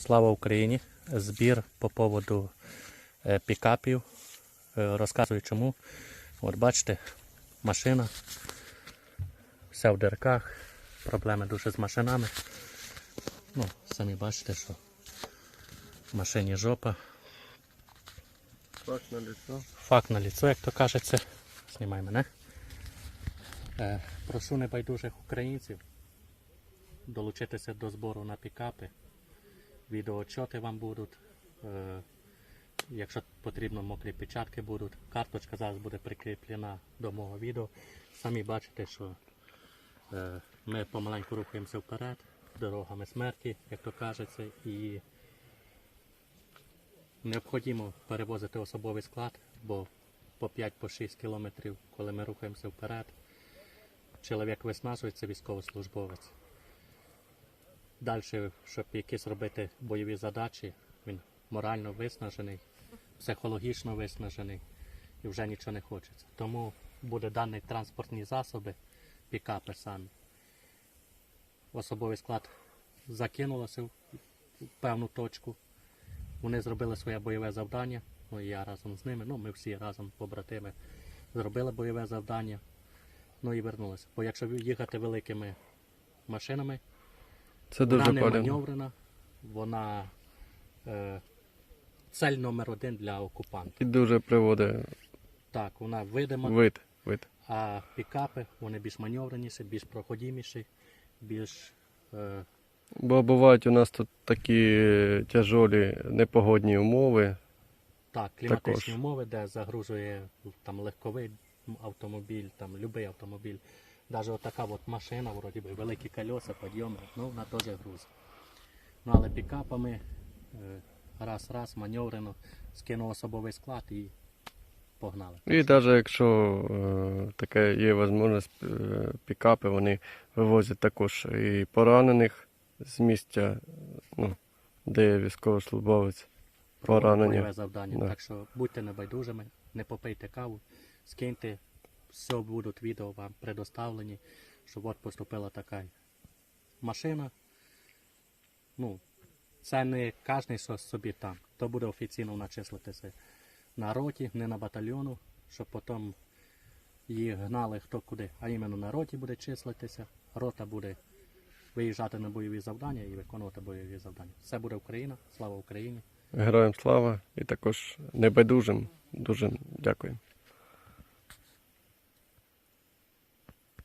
Слава Україні! Збір по поводу е, пікапів. Е, Розказую чому. От бачите, машина. Вся в дирках. Проблеми дуже з машинами. Ну, самі бачите, що в машині жопа. Так, на лицо. Факт на ліцо, як то кажеться. Знімай мене. Е, прошу небайдужих українців долучитися до збору на пікапи. Відеоотчоти вам будуть. Е, якщо потрібно, мокрі печатки будуть. Карточка зараз буде прикріплена до мого відео. Самі бачите, що е, ми помаленьку рухаємося вперед, дорогами смерті, як то кажеться, і Необхідно перевозити особовий склад, бо по 5-6 кілометрів, коли ми рухаємося вперед, чоловік виснажується, військовослужбовець. Далі, щоб якісь робити бойові задачі, він морально виснажений, психологічно виснажений і вже нічого не хочеться. Тому буде дані транспортні засоби, пікапи самі. Особовий склад закинулося в певну точку. Вони зробили своє бойове завдання, ну і я разом з ними, ну ми всі разом побратими зробили бойове завдання, ну і вернулися. Бо якщо їхати великими машинами, Це вона дуже не палено. маневрена, вона е, цель номер один для окупанта. І дуже приводить Так, вона видима, вид. вид. а пікапи вони більш маневреніші, більш проходіміші, більш е, Бо бувають у нас тут такі тяжолі непогодні умови. Так, кліматичні Також. умови, де загружує там легковий автомобіль, там будь-який автомобіль. Навіть отака от машина, вроді би, великі колеса, підйоми, ну вона теж груз. Ну але пікапами е, раз-раз маневрено скинув особовий склад і погнали. І навіть якщо е, таке є можливість, е, пікапи, вони вивозять також і поранених з місця, ну, де є військовослужбовець. Поранення. Завдання. Да. Так що будьте небайдужими, не попийте каву, скиньте, все будуть відео вам предоставлені, що от поступила така машина. Ну, це не кожен що собі там. То буде офіційно начислитися на роті, не на батальйону, щоб потім їх гнали хто куди, а іменно на роті буде числитися. Рота буде виїжджати на бойові завдання і виконувати бойові завдання. Все буде Україна, слава Україні! Героям слава і також небайдужим. Дуже дякую.